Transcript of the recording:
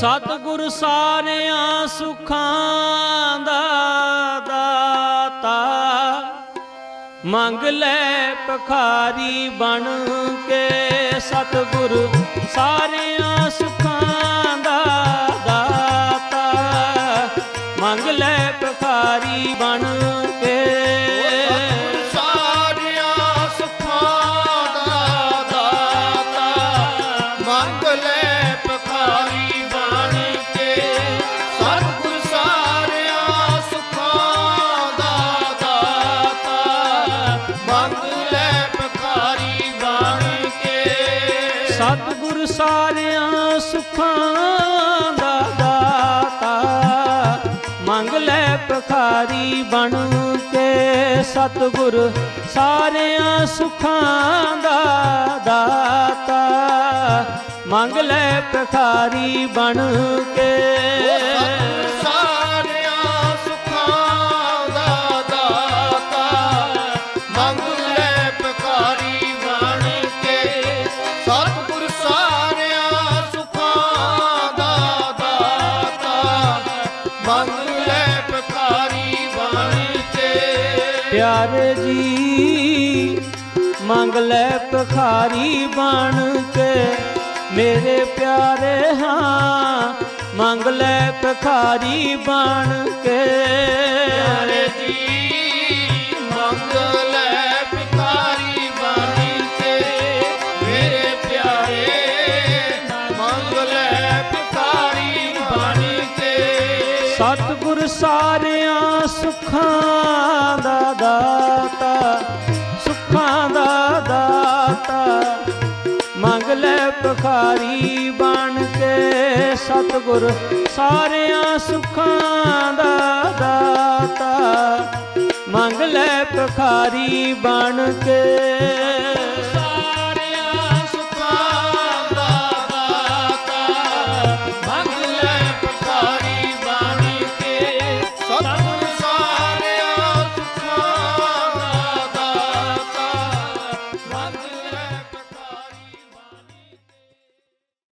ਸਤਿਗੁਰ ਸਾਰਿਆਂ ਸੁਖਾਂ ਦਾ ਦਾਤਾ। ਮੰਗ ਲੈ ਭਖਾਰੀ ਬਣ ਕੇ ਸਤਿਗੁਰ ਸਾਰਿਆਂ ਸੁਖਾਂ ਦਾ ਦਾਤਾ। ਮੰਗ ਲੈ ਭਖਾਰੀ ਬਣ ਕੇ ਸਤਿਗੁਰ ਸਾਰਿਆਂ ਸੁਖਾਂ ਦਾ ਦਾਤਾ। ਮੰਗ ਲੈ ਭਖਾਰੀ ਬਣ ਕੇ ਸਤਿਗੁਰ ਸਾਰਿਆਂ ਸੁਖਾਂ ਦਾ ਦਾਤਾ। ਮੰਗ ਲੈ ਭਖਾਰੀ ਬਣ ਕੇ ਸਾਰਿਆਂ ਸੁਖਾਂ ਦਾ ਦਾਤਾ। ਮੰਗ ਲੈ ਭਿਖਾਰੀ ਬਣ ਕੇ ਸਤਿਗੁਰ ਪਿਆਰੇ ਜੀ ਮੰਗ ਲੈ ਭਖਾਰੀ ਬਣ ਕੇ। ਮੇਰੇ ਪਿਆਰੇ ਹਾਂ ਮੰਗ ਲੈ ਭਖਾਰੀ ਬਣ ਕੇ। ਪਿਆਰੇ ਜੀ ਮੰਗ ਲੈ ਸਤਿਗੁਰ ਸਾਰਿਆਂ ਸੁੱਖਾਂ ਦਾ ਦਾਤਾ, ਸੁੱਖਾਂ ਦਾ ਦਾਤਾ। ਮੰਗ ਲੈ ਭਖਾਰੀ ਬਣ ਕੇ ਸਤਿਗੁਰ, ਸਾਰਿਆਂ ਸੁੱਖਾਂ ਦਾ ਦਾਤਾ। ਮੰਗ ਲੈ ਭਖਾਰੀ ਬਣ ਕੇ